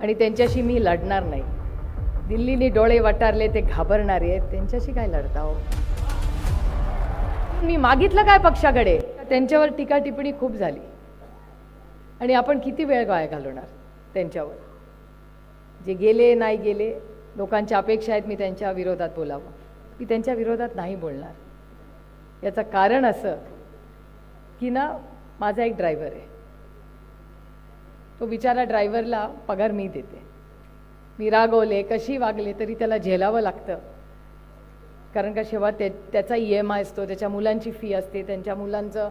आणि त्यांच्याशी मी लढणार नाही. दिल्लीने डोळे वटारले ते घाबरणारे आहेत. त्यांच्याशी काय लढता हो? मी मागितलं काय पक्षाकडे? त्यांच्यावर टीका टिप्पणी खूप झाली. आणि आपण किती वेळ वाया घालवणार त्यांच्यावर? जे गेले नाही गेले लोकांच्या अपेक्षा आहेत मी त्यांच्या विरोधात बोलावं. मी त्यांच्या विरोधात नाही बोलणार. याचं कारण असं की ना माझा एक ड्रायव्हर आहे. तो बिचारा ड्रायव्हरला पगार मी देते. मी रागवले कशी वागले तरी त्याला झेलावं लागतं. कारण का शेवट ते त्याचा ई एम आय असतो त्याच्या मुलांची फी असते त्यांच्या मुलांचं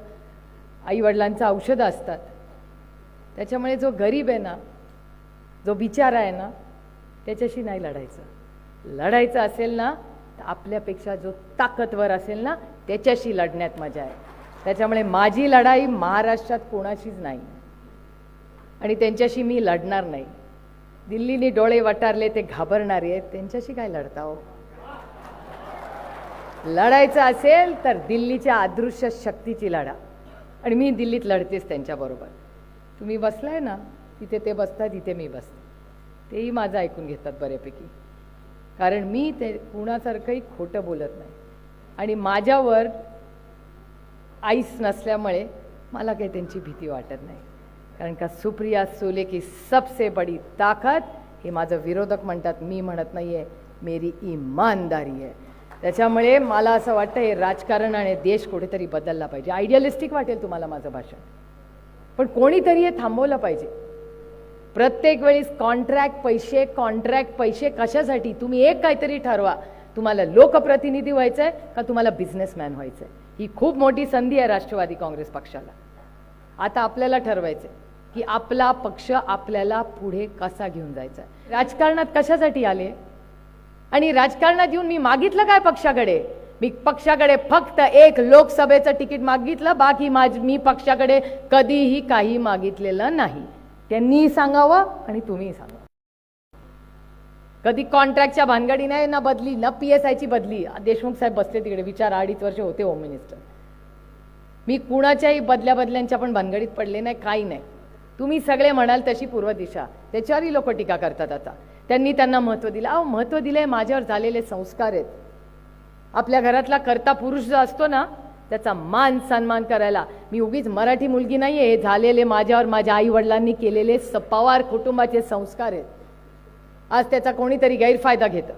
आईवडिलांचं औषधं असतात. त्याच्यामुळे जो गरीब आहे ना जो बिचारा आहे ना त्याच्याशी नाही लढायचं. लढायचं असेल ना तर आपल्यापेक्षा जो ताकदवर असेल ना त्याच्याशी लढण्यात मजा आहे. त्याच्यामुळे माझी लढाई महाराष्ट्रात कोणाशीच नाही. आणि त्यांच्याशी मी लढणार नाही. दिल्लीने डोळे वटारले ते घाबरणारे आहेत. त्यांच्याशी काय लढता हो? लढायचं असेल तर दिल्लीच्या अदृश्य शक्तीची लढा. आणि मी दिल्लीत लढतेच त्यांच्याबरोबर. तुम्ही बसलाय ना तिथे ते बसतात तिथे मी बसते. तेही माझं ऐकून घेतात बऱ्यापैकी. कारण मी ते कुणासारखंही खोटं बोलत नाही. आणि माझ्यावर आईस नसल्यामुळे मला काही त्यांची भीती वाटत नाही. कारण का सुप्रिया सुले की सबसे बडी ताकद हे माझं विरोधक म्हणतात मी म्हणत नाही आहे मेरी इमानदारी आहे. त्याच्यामुळे मला असं वाटतं हे राजकारण आणि देश कुठेतरी बदलला पाहिजे. आयडियलिस्टिक वाटेल तुम्हाला माझं भाषण. पण कोणीतरी हे थांबवलं पाहिजे. प्रत्येक वेळेस कॉन्ट्रॅक्ट पैसे कॉन्ट्रॅक्ट पैसे कशासाठी? तुम्ही एक काहीतरी ठरवा. तुम्हाला लोकप्रतिनिधी व्हायचं आहे का तुम्हाला बिझनेसमॅन व्हायचं आहे ही खूप मोठी संधी आहे राष्ट्रवादी काँग्रेस पक्षाला. आता आपल्याला ठरवायचं आहे की आपला पक्ष आपल्याला पुढे कसा घेऊन जायचा? राजकारणात कशासाठी आले? आणि राजकारणात येऊन मी मागितलं काय पक्षाकडे? मी पक्षाकडे फक्त एक लोकसभेचं तिकीट मागितलं बाकी माझ मी पक्षाकडे कधीही काही मागितलेलं नाही. त्यांनीही सांगावं आणि तुम्हीही सांगा कधी कॉन्ट्रॅक्टच्या भानगडी नाही ना बदली ना पी एस आयची बदली. देशमुख साहेब बसले तिकडे विचार अडीच वर्ष होते होम मिनिस्टर. मी कुणाच्याही बदल्या बदल्यांच्या पण भानगडीत पडले नाही काही नाही. तुम्ही सगळे म्हणाल तशी पूर्व दिशा त्याच्यावरही लोक टीका करतात आता. त्यांनी त्यांना महत्त्व दिलं. अहो महत्त्व दिलं आहे माझ्यावर झालेले संस्कार आहेत. आपल्या घरातला कर्ता पुरुष जो असतो ना त्याचा मान सन्मान करायला. मी उगीच मराठी मुलगी नाही आहे हे झालेले माझ्यावर माझ्या आईवडिलांनी केलेले स पवार कुटुंबाचे संस्कार आहेत. आज त्याचा कोणीतरी गैरफायदा घेतं.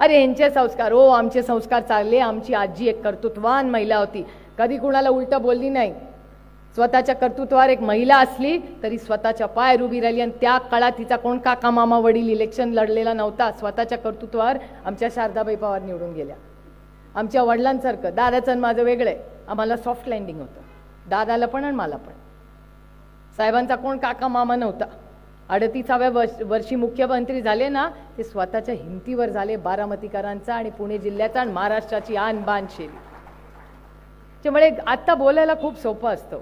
अरे ह्यांचे संस्कार ओ आमचे संस्कार चालले. आमची आजी एक कर्तृत्वान महिला होती. कधी कुणाला उलटं बोलली नाही. स्वतःच्या कर्तृत्वावर एक महिला असली तरी स्वतःच्या पायर उभी राहिली आणि त्या काळात तिचा कोण काका मामा वडील इलेक्शन लढलेला नव्हता. स्वतःच्या कर्तृत्वावर आमच्या शारदाबाई पवार निवडून गेल्या. आमच्या वडिलांसारखं दादाचं आणि माझं वेगळं आहे. आम्हाला सॉफ्ट लँडिंग होतं. दादाला पण आणि मला पण. साहेबांचा कोण काका मामा नव्हता. अडतीसाव्या वर्ष वर्षी मुख्यमंत्री झाले ना ते स्वतःच्या हिमतीवर झाले बारामतीकरांचा आणि पुणे जिल्ह्याचा आणि महाराष्ट्राची आन बान शेली त्यामुळे आत्ता बोलायला खूप सोपं असतं.